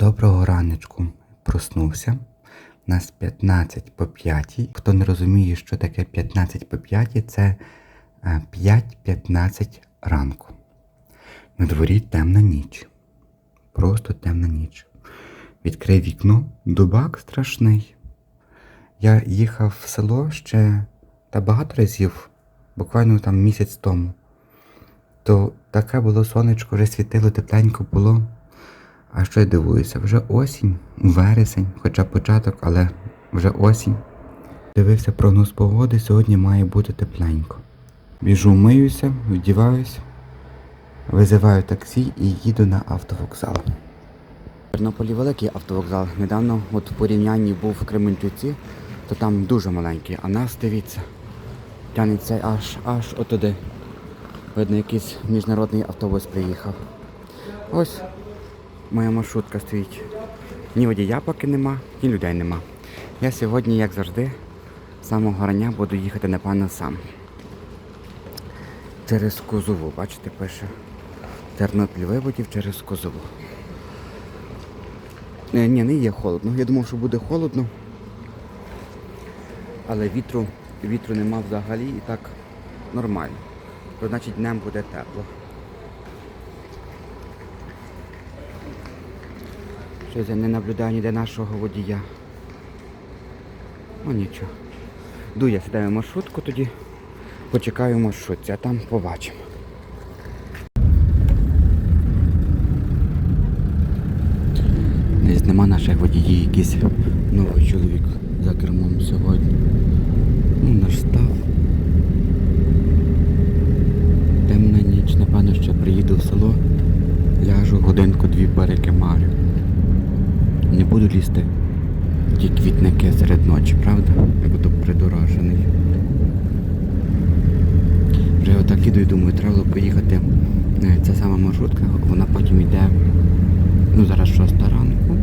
Доброго раночку. Проснувся. У нас 15 по 5. Хто не розуміє, що таке 15 по 5, це е, 5.15 ранку. На дворі темна ніч. Просто темна ніч. Відкрив вікно, дубак страшний. Я їхав в село ще та багато разів, буквально там місяць тому. То таке було сонечко, вже світило, тепленько було. А що я дивуюся, вже осінь, вересень, хоча початок, але вже осінь. Дивився прогноз погоди, сьогодні має бути тепленько. Біжу, миюся, вдіваюся, визиваю таксі і їду на автовокзал. В Тернополі великий автовокзал. Недавно от в порівнянні був в Кременчуці, то там дуже маленький, а нас, дивіться, тянеться аж аж отуди. Видно, якийсь міжнародний автобус приїхав. Ось моя маршрутка стоїть. Ні водія поки нема, ні людей нема. Я сьогодні, як завжди, з самого рання буду їхати, напевно, сам. Через Козову, бачите, пише. Тернопіль виводів через Козову. Е, ні, не є холодно. Я думав, що буде холодно. Але вітру, вітру нема взагалі і так нормально. То значить днем буде тепло. Щось я не наблюдаю ніде нашого водія. Ну нічого. Ду я сідаю в маршрутку тоді, почекаю а там побачимо. Десь нема наших водіїв, якийсь новий чоловік за кермом сьогодні. Ну, наш став. Темна ніч, напевно, ще приїду в село, ляжу годинку-дві перекимарю. Не буду лізти ті квітники серед ночі, правда? Я буду придорожений. Вже отак іду і думаю, треба було поїхати. Е, Ця сама маршрутка, вона потім йде, ну зараз 6 ранку,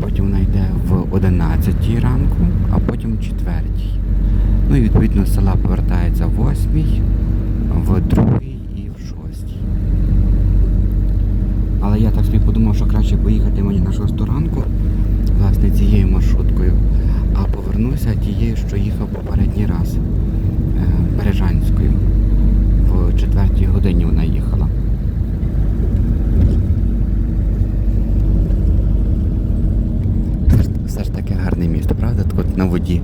потім вона йде в 11 ранку, а потім в 4. Ну і відповідно села повертається в 8, в 2 і в 6. Але я так собі подумав, що краще поїхати мені на 6 ранку, власне, цією маршруткою, а повернуся тією, що їхав попередній раз, е, Бережанською. В 4 годині вона їхала. Все ж, таки гарне місто, правда? Так от на воді.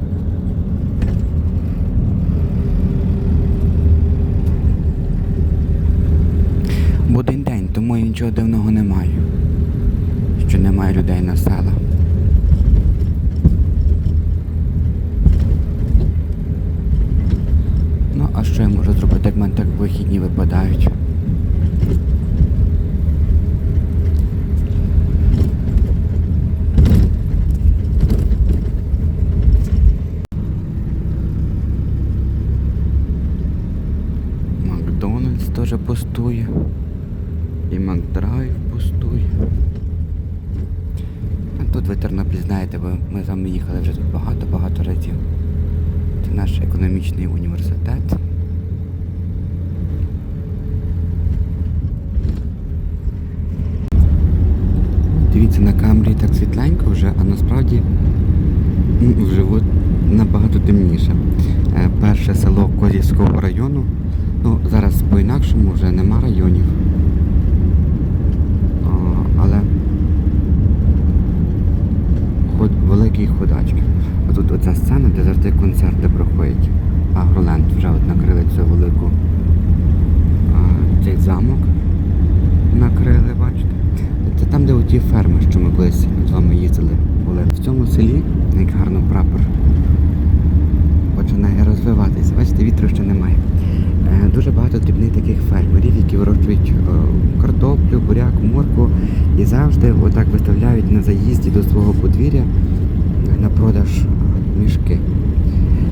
Будень день, тому і нічого дивного немає. Що немає людей на села. Ну, а що я можу зробити, як мене так вихідні випадають? Макдональдс теж пустує. І Макдрайв пустує. А тут ви Тернопіль знаєте, бо ми з вами їхали вже тут багато-багато разів. Це наш економічний університет. Дивіться, на камері так світленько вже, а насправді м, вживу набагато темніше. Е, Перше село Козівського району. Ну, зараз по-інакшому вже нема районів. А, але ход, великий ходачки. А тут оця сцена, де завжди концерти проходять. Агроленд вже от накрили цю велику а, цей замок. Накрили, бачите. Це там, де оті ферми, що ми колись з вами їздили. Були. В цьому селі, як гарно прапор починає розвиватися. Бачите, вітру ще немає. Е, Дуже багато дрібних таких фермерів, які вирощують е, картоплю, буряк, моркву і завжди отак виставляють на заїзді до свого подвір'я на продаж е, мішки.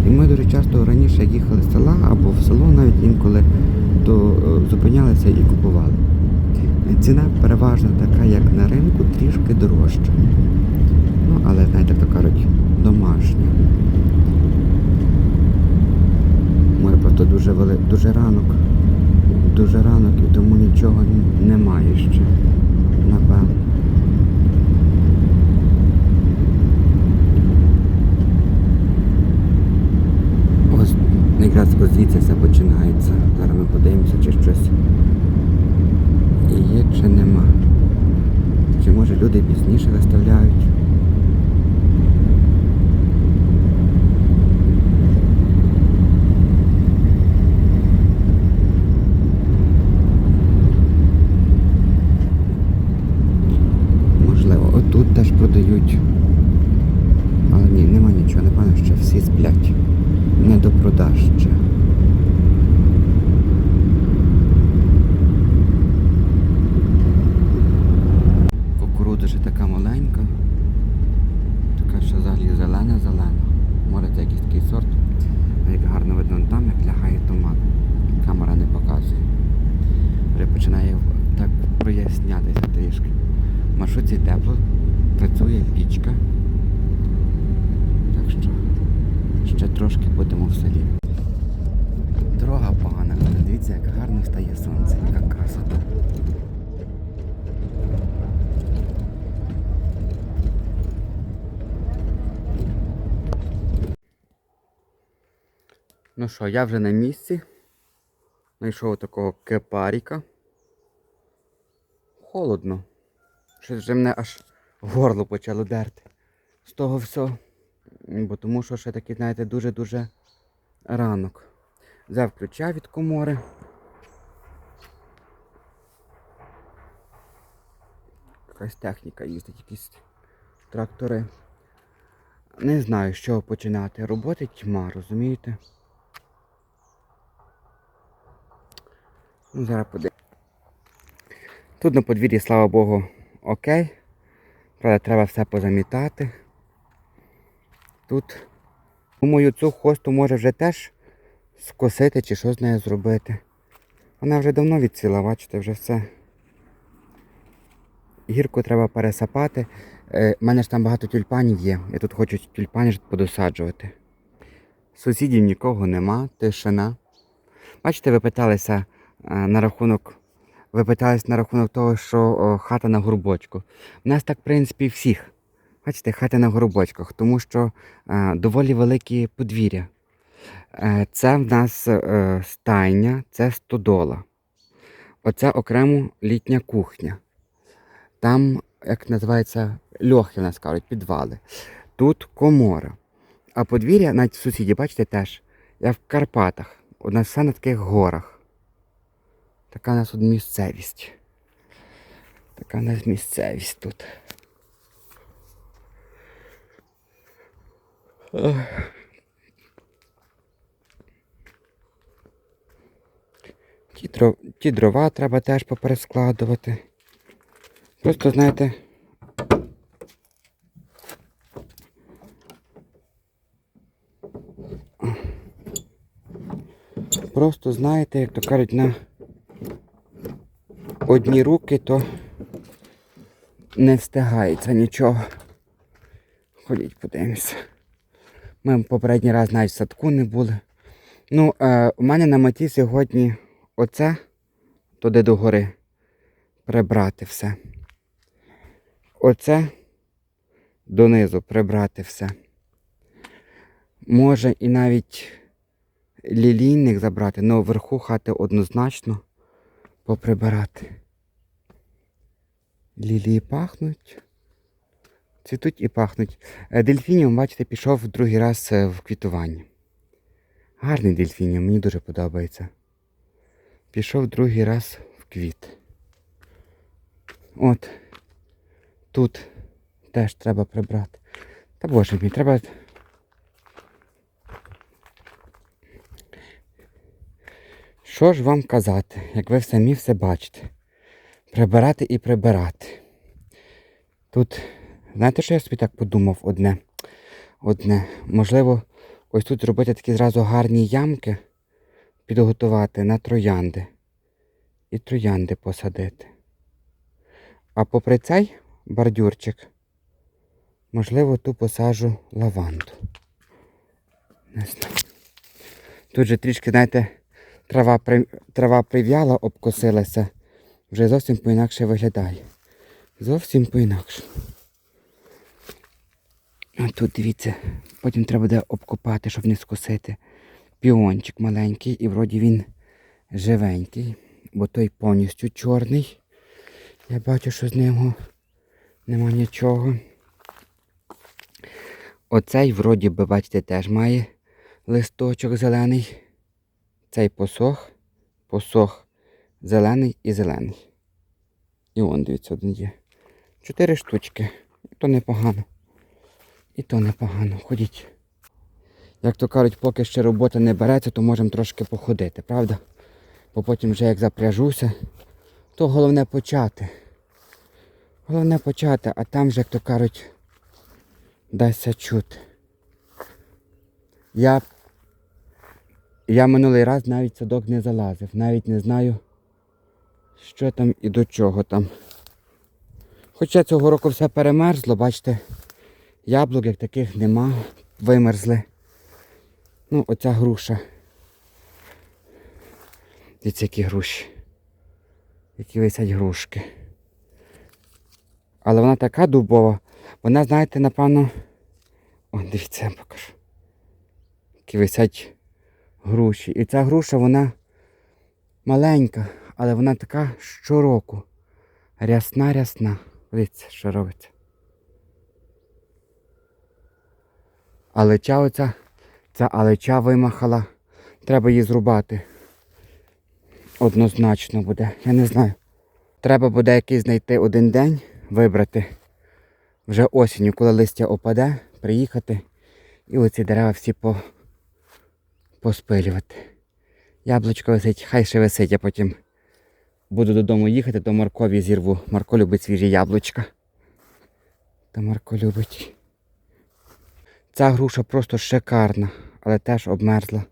І ми дуже часто раніше їхали з села або в село навіть інколи, то е, зупинялися і купували. Ціна переважно така, як на ринку, трішки дорожча. Ну, але, знаєте, то кажуть, домашня. Море просто дуже вели... дуже ранок дуже ранок і тому нічого немає ще, напевно. Ось якраз звідси все починається. Зараз ми подивимося, чи щось є, чи нема. Чи може люди пізніше виставляють. ልጆች Ну що, я вже на місці. Знайшов такого кепаріка. Холодно. Щось вже мене аж горло почало дерти. З того всього. Бо тому що ще такий, знаєте, дуже-дуже ранок. Взяв ключа від комори. Якась техніка їздить, якісь трактори. Не знаю, з чого починати. Роботи тьма, розумієте? Зараз подивимось. Тут на подвір'ї, слава Богу, окей. Правда, треба все позамітати. Тут, думаю, цю хосту може вже теж скосити чи що з нею зробити. Вона вже давно відсіла, бачите, вже все. Гірку треба пересапати. У мене ж там багато тюльпанів є. Я тут хочу тюльпани ж подосаджувати. Сусідів нікого нема, тишина. Бачите, ви питалися е, на рахунок. Ви питались на рахунок того, що хата на горбочку. У нас так, в принципі, всіх. Бачите, хати на горбочках, тому що е, доволі великі подвір'я. Е, це в нас е, стайня, це стодола. Оце окремо літня кухня. Там, як називається, льохи нас кажуть, підвали. Тут комора. А подвір'я, навіть сусіді, бачите, теж, як в Карпатах. У нас все на таких горах. Така у нас тут місцевість. Така у нас місцевість тут. Ті, дров... Ті дрова треба теж поперескладувати. Просто, знаєте. Просто знаєте, як то кажуть, на одні руки, то не встигається нічого. Ходіть, подивимося. Ми попередній раз навіть в садку не були. Ну, е, у мене на меті сьогодні оце туди до гори прибрати все. Оце донизу прибрати все. Може і навіть лілійник забрати, але вверху хати однозначно поприбирати. Лілії пахнуть. Цвітуть і пахнуть. Е, Дельфініум, бачите, пішов другий раз е, в квітування. Гарний дельфініум, мені дуже подобається. Пішов другий раз в квіт. От. Тут теж треба прибрати. Та боже мій, треба. Що ж вам казати, як ви самі все бачите? Прибирати і прибирати. Тут, знаєте, що я собі так подумав одне? Одне. Можливо, ось тут зробити такі зразу гарні ямки, підготувати на троянди. І троянди посадити. А попри цей бордюрчик, можливо, ту посажу лаванду. Не знаю. Тут же трішки, знаєте, трава, трава прив'яла, обкосилася. Вже зовсім по-інакше виглядає. Зовсім по-інакше. А тут дивіться, потім треба буде обкопати, щоб не скосити. піончик маленький, і вроді він живенький, бо той повністю чорний. Я бачу, що з нього нема нічого. Оцей, вроді би, бачите, теж має листочок зелений. Цей посох, посох зелений і зелений. І он, дивіться, один є. Чотири штучки. І то непогано. І то непогано. Ходіть. Як то кажуть, поки ще робота не береться, то можемо трошки походити, правда? Бо потім вже як запряжуся, то головне почати. Головне почати, а там вже, як то кажуть, дасться чути. Я, я минулий раз навіть садок не залазив, навіть не знаю, що там і до чого там. Хоча цього року все перемерзло, бачите, яблук як таких нема, вимерзли. Ну, оця груша. Дивіться, які груші. Які висять грушки. Але вона така дубова. Вона, знаєте, напевно. О, дивіться, я покажу. Які висять груші. І ця груша, вона маленька, але вона така щороку. Рясна, рясна. Дивіться, що робиться. Алеча оця, ця алеча вимахала. Треба її зрубати. Однозначно буде. Я не знаю. Треба буде якийсь знайти один день, вибрати. Вже осінню, коли листя опаде, приїхати і оці дерева всі по... поспилювати. Яблучко висить, хай ще висить, я потім буду додому їхати, то Маркові зірву. Марко любить свіжі яблучка. Та Марко любить. Ця груша просто шикарна, але теж обмерзла.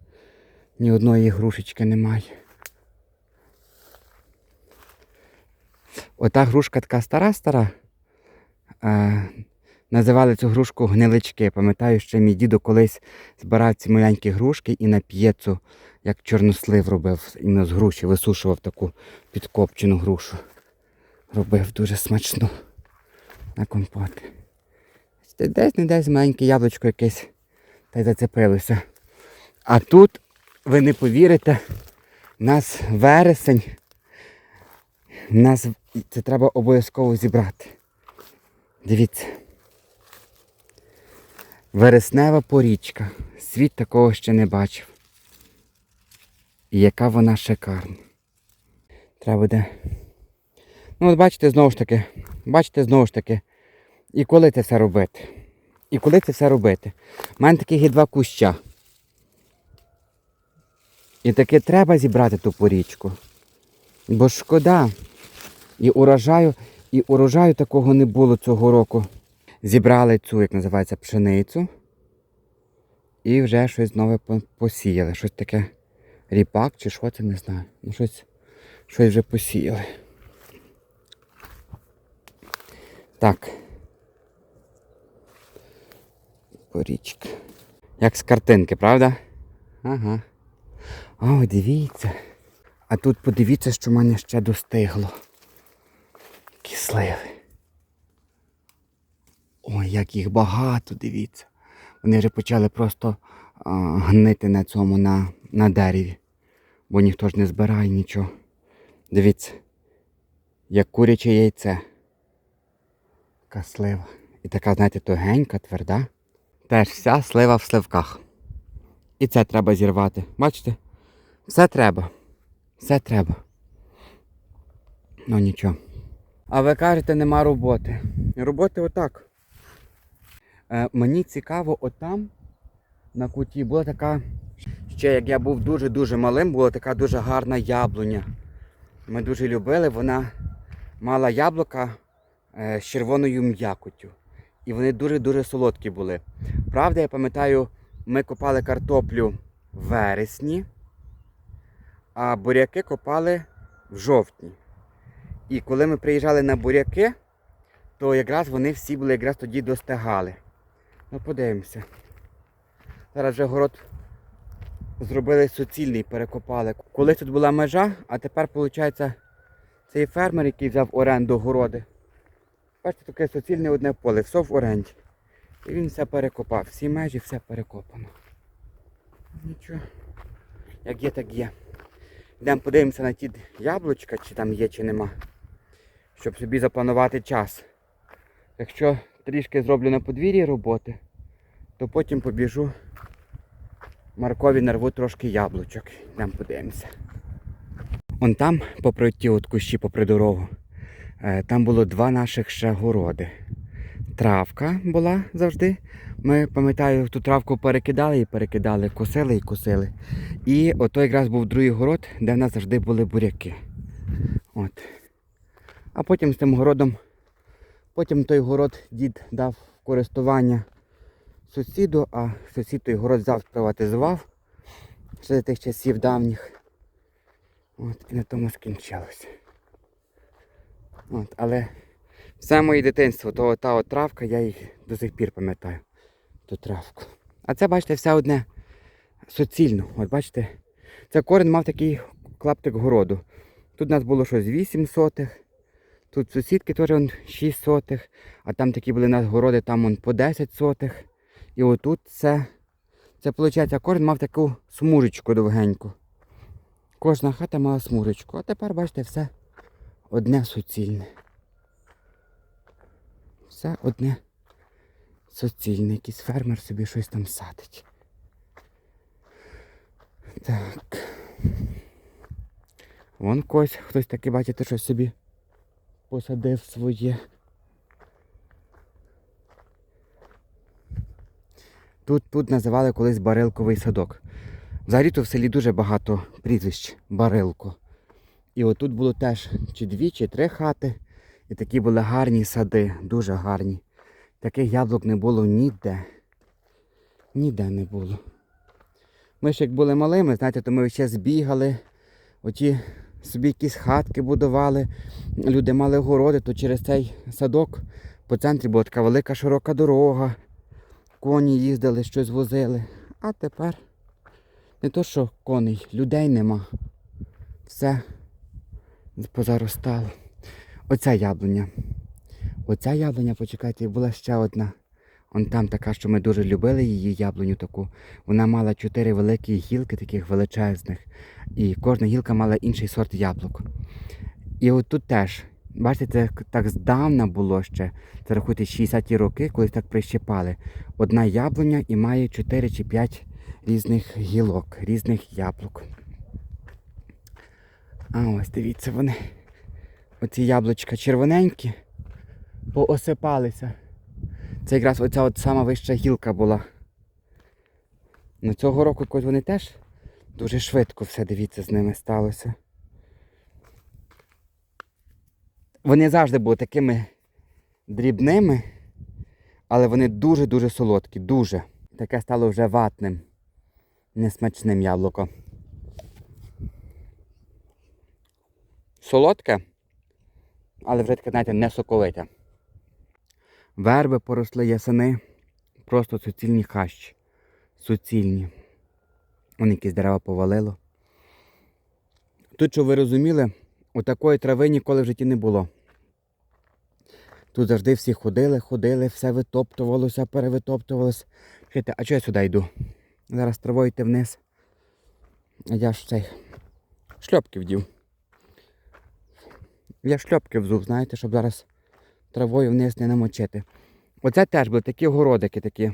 Ні одної грушечки немає. Ота грушка така стара-стара. Називали цю грушку гнилички. Пам'ятаю, що мій дідо колись збирав ці маленькі грушки і на п'єцу, як чорнослив робив, іменно з груші, висушував таку підкопчену грушу. Робив дуже смачно на компоти. Десь не десь маленьке яблучко якесь та й зацепилося. А тут, ви не повірите, у нас вересень. Нас це треба обов'язково зібрати. Дивіться. Вереснева порічка. Світ такого ще не бачив. І яка вона шикарна. Треба буде. Ну, от бачите, знову ж таки, бачите, знову ж таки, і коли це все робити? І коли це все робити? У мене таких є два куща. І таки треба зібрати ту порічку. Бо шкода. І урожаю, і урожаю такого не було цього року. Зібрали цю, як називається, пшеницю. І вже щось нове посіяли. Щось таке ріпак чи що це не знаю. Ну щось, щось вже посіяли. Так. Порічка. Як з картинки, правда? Ага. О, дивіться. А тут подивіться, що в мене ще достигло. Кисливи. Ой, як їх багато, дивіться. Вони вже почали просто а, гнити на цьому, на, на дереві. Бо ніхто ж не збирає нічого. Дивіться, як куряче яйце. Така слива. І така, знаєте, тугенька, тверда. Теж вся слива в сливках. І це треба зірвати. Бачите? Все треба. Все треба. Ну нічого. А ви кажете, нема роботи. Роботи отак. Е, мені цікаво, отам на куті була така, ще як я був дуже-дуже малим, була така дуже гарна яблуня. Ми дуже любили, вона мала яблука е, з червоною м'якоттю. І вони дуже-дуже солодкі були. Правда, я пам'ятаю, ми копали картоплю в вересні, а буряки копали в жовтні. І коли ми приїжджали на буряки, то якраз вони всі були якраз тоді достигали. Ну подивимося. Зараз вже город зробили суцільний, перекопали. Колись тут була межа, а тепер, виходить, цей фермер, який взяв оренду городи. Бачите, таке суцільне одне поле, все в оренді. І він все перекопав. Всі межі все перекопано. Нічого. Як є, так є. Йдемо подивимося на ті яблучка, чи там є, чи нема. Щоб собі запланувати час. Якщо трішки зроблю на подвір'ї роботи, то потім побіжу. Маркові нарву трошки яблучок. Йдемо подивимося. Он там, попри ті от кущі, попри дорогу, е, там було два наших ще городи. Травка була завжди. Ми, пам'ятаю, ту травку перекидали і перекидали, косили і косили. І ото якраз був другий город, де в нас завжди були буряки. От. А потім з тим городом, потім той город дід дав користування сусіду, а сусід той город взяв, приватизував ще тих часів давніх. От, і на тому скінчилося. От, але все моє дитинство, то та от травка, я їх до сих пір пам'ятаю. Ту травку. А це, бачите, все одне суцільно. От бачите, це корень мав такий клаптик городу. Тут у нас було щось 8 сотих. Тут сусідки теж 6 сотих, а там такі були у нас городи, там он по 10 сотих. І отут це, це виходить, кожен мав таку смужечку довгеньку. Кожна хата мала смужечку. А тепер, бачите, все одне суцільне. Все одне суцільне. Якийсь фермер собі щось там садить. Так. Вон когось, хтось таки, бачите, щось собі посадив своє. Тут, тут називали колись барилковий садок. Взагалі-то в селі дуже багато прізвищ барилко. І отут було теж чи дві, чи три хати. І такі були гарні сади, дуже гарні. Таких яблук не було ніде. Ніде не було. Ми ж як були малими, знаєте, то ми ще збігали, оті собі якісь хатки будували, люди мали городи, то через цей садок по центрі була така велика широка дорога. Коні їздили, щось возили. А тепер не то, що коней, людей нема. Все позаростало. Оця яблуня. Оця яблуня, почекайте, була ще одна. Он там така, що ми дуже любили її яблуню таку. Вона мала чотири великі гілки, таких величезних. І кожна гілка мала інший сорт яблук. І от тут теж, бачите, це так здавна було ще. Це рахуйте 60-ті роки, колись так прищепали. Одна яблуня і має 4 чи 5 різних гілок, різних яблук. А ось дивіться вони. Оці яблучка червоненькі, поосипалися. Це якраз оця от сама вища гілка була. На цього року якось вони теж дуже швидко все, дивіться, з ними сталося. Вони завжди були такими дрібними, але вони дуже-дуже солодкі, дуже. Таке стало вже ватним, несмачним яблуко. Солодке, але вже таке, знаєте, не соковите. Верби поросли ясени, просто суцільні хащі. Суцільні. Вон якісь дерева повалило. Тут, що ви розуміли, отакої трави ніколи в житті не було. Тут завжди всі ходили, ходили, все витоптувалося, перевитоптувалося. Чуєте, а чого я сюди йду? Зараз травою йти вниз. А я ж цей шльопки вдів. Я шльопки взув, знаєте, щоб зараз травою вниз не намочити. Оце теж були такі городики такі.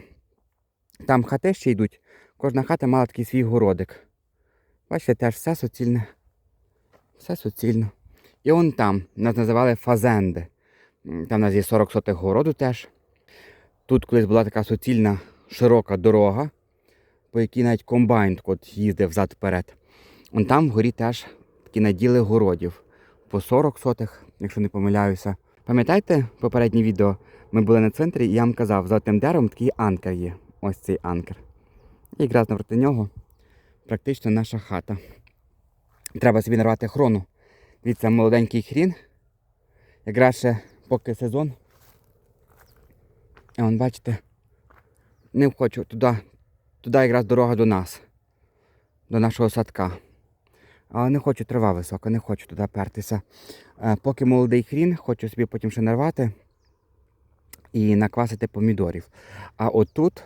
Там хати ще йдуть. Кожна хата мала такий свій городик. Бачите, теж все суцільне. Все суцільно. І он там нас називали фазенди. Там у нас є 40 сотих городу теж. Тут колись була така суцільна широка дорога, по якій навіть комбайн от їздив взад-вперед. Он там вгорі теж такі наділи городів. По 40 сотих, якщо не помиляюся. Пам'ятаєте попереднє відео? Ми були на центрі, і я вам казав, за тим деревом такий анкер є. Ось цей анкер. І якраз навпроти нього практично наша хата. Треба собі нарвати хрону. Дивіться, молоденький хрін. Якраз ще поки сезон. І вон, бачите, не хочу туди, туди якраз дорога до нас, до нашого садка. Але не хочу трава висока, не хочу туди пертися. Е, Поки молодий хрін, хочу собі потім ще нарвати і наквасити помідорів. А отут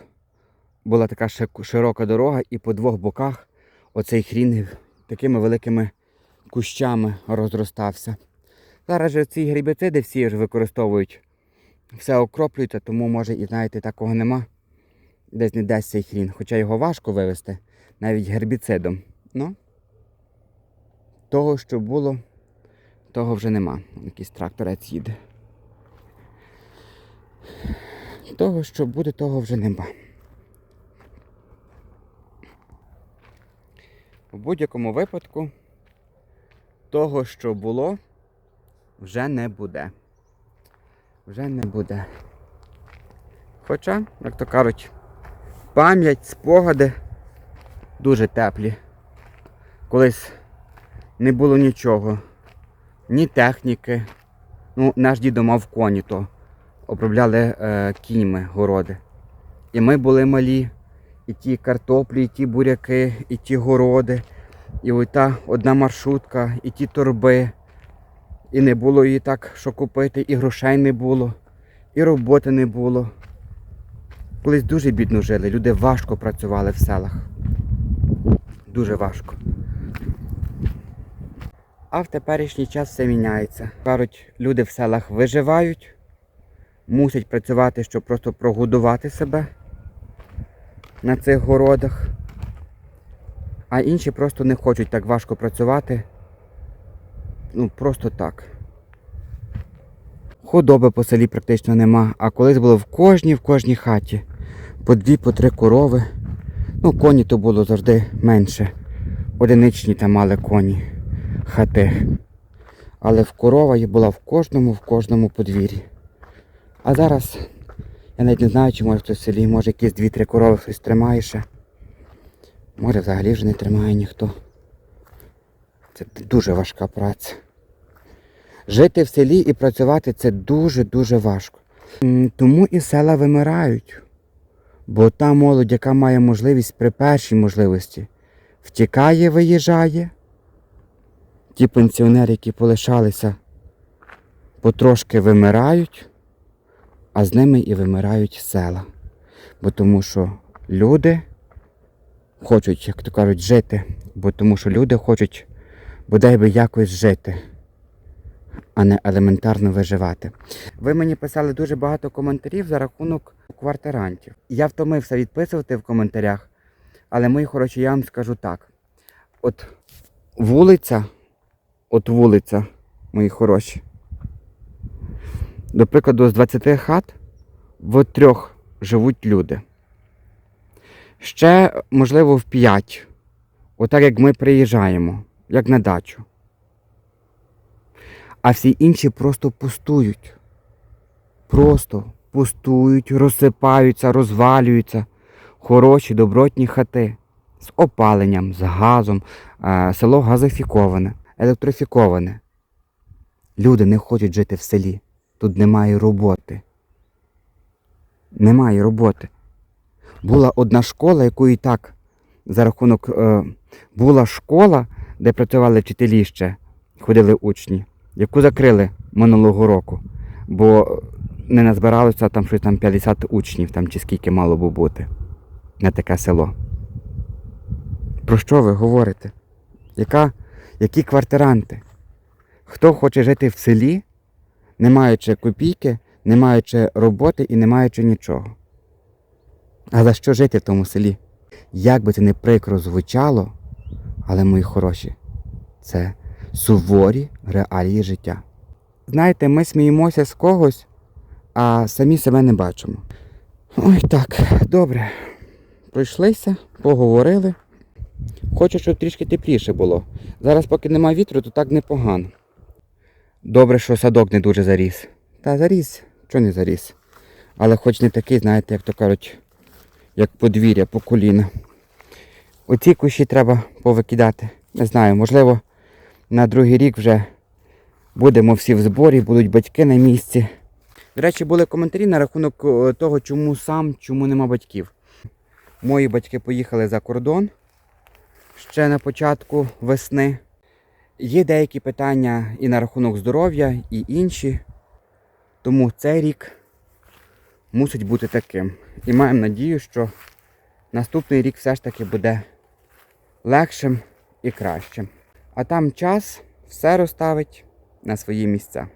була така широка дорога, і по двох боках оцей хрін такими великими кущами розростався. Зараз же ці гербіциди всі ж використовують. Все окроплюється, тому може і знаєте, такого нема. Десь не дасть цей хрін. Хоча його важко вивезти навіть гербіцидом. Ну, того, що було, того вже нема. Якийсь тракторець їде. Того, що буде, того вже нема. У будь-якому випадку того, що було, вже не буде. Вже не буде. Хоча, як то кажуть, пам'ять, спогади дуже теплі. Колись не було нічого, ні техніки. Ну, наш дідо мав коні, то обробляли е, кіньми городи. І ми були малі, і ті картоплі, і ті буряки, і ті городи, і ось та одна маршрутка, і ті торби. І не було її так, що купити, і грошей не було, і роботи не було. Колись дуже бідно жили, люди важко працювали в селах. Дуже важко. А в теперішній час все міняється. Кажуть, люди в селах виживають, мусять працювати, щоб просто прогодувати себе на цих городах. А інші просто не хочуть так важко працювати. Ну, просто так. Худоби по селі практично нема, а колись було в кожній в кожній хаті. По дві, по три корови. Ну, коні то було завжди менше. Одиничні там мали коні, хати. Але в корова була в кожному, в кожному подвір'ї. А зараз я навіть не знаю, чи може хтось в селі, може якісь дві-три корови хтось тримає ще. Може взагалі вже не тримає ніхто. Це дуже важка праця. Жити в селі і працювати це дуже-дуже важко. Тому і села вимирають. Бо та молодь, яка має можливість при першій можливості, втікає, виїжджає. Ті пенсіонери, які полишалися, потрошки вимирають, а з ними і вимирають села. Бо тому що люди хочуть, як то кажуть, жити, бо тому що люди хочуть бодай би якось жити, а не елементарно виживати. Ви мені писали дуже багато коментарів за рахунок квартирантів. Я втомився відписувати в коментарях, але мої хороші, я вам скажу так. От вулиця, от вулиця, мої хороші. До прикладу, з 20 хат в трьох живуть люди. Ще, можливо, в 5. Отак як ми приїжджаємо, як на дачу. А всі інші просто пустують. Просто пустують, розсипаються, розвалюються. Хороші, добротні хати з опаленням, з газом, село газифіковане, електрифіковане. Люди не хочуть жити в селі. Тут немає роботи. Немає роботи. Була одна школа, яку і так за рахунок е, була школа, де працювали вчителі ще, ходили учні, яку закрили минулого року, бо не назбиралося там щось там 50 учнів, там чи скільки мало би бути на таке село. Про що ви говорите? Яка, які квартиранти? Хто хоче жити в селі, не маючи копійки, не маючи роботи і не маючи нічого? А за що жити в тому селі? Як би це не прикро звучало, але мої хороші, це суворі реалії життя. Знаєте, ми сміємося з когось, а самі себе не бачимо. Ой, так, добре. Пройшлися, поговорили. Хочу, щоб трішки тепліше було. Зараз, поки немає вітру, то так непогано. Добре, що садок не дуже заріс. Та заріс, що не заріс. Але хоч не такий, знаєте, як то кажуть, як подвір'я по коліна. Оці кущі треба повикидати. Не знаю, можливо, на другий рік вже будемо всі в зборі, будуть батьки на місці. До речі, були коментарі на рахунок е, того, чому сам, чому нема батьків. Мої батьки поїхали за кордон ще на початку весни. Є деякі питання і на рахунок здоров'я, і інші. Тому цей рік мусить бути таким. І маємо надію, що наступний рік все ж таки буде легшим і кращим. А там час все розставить на свої місця.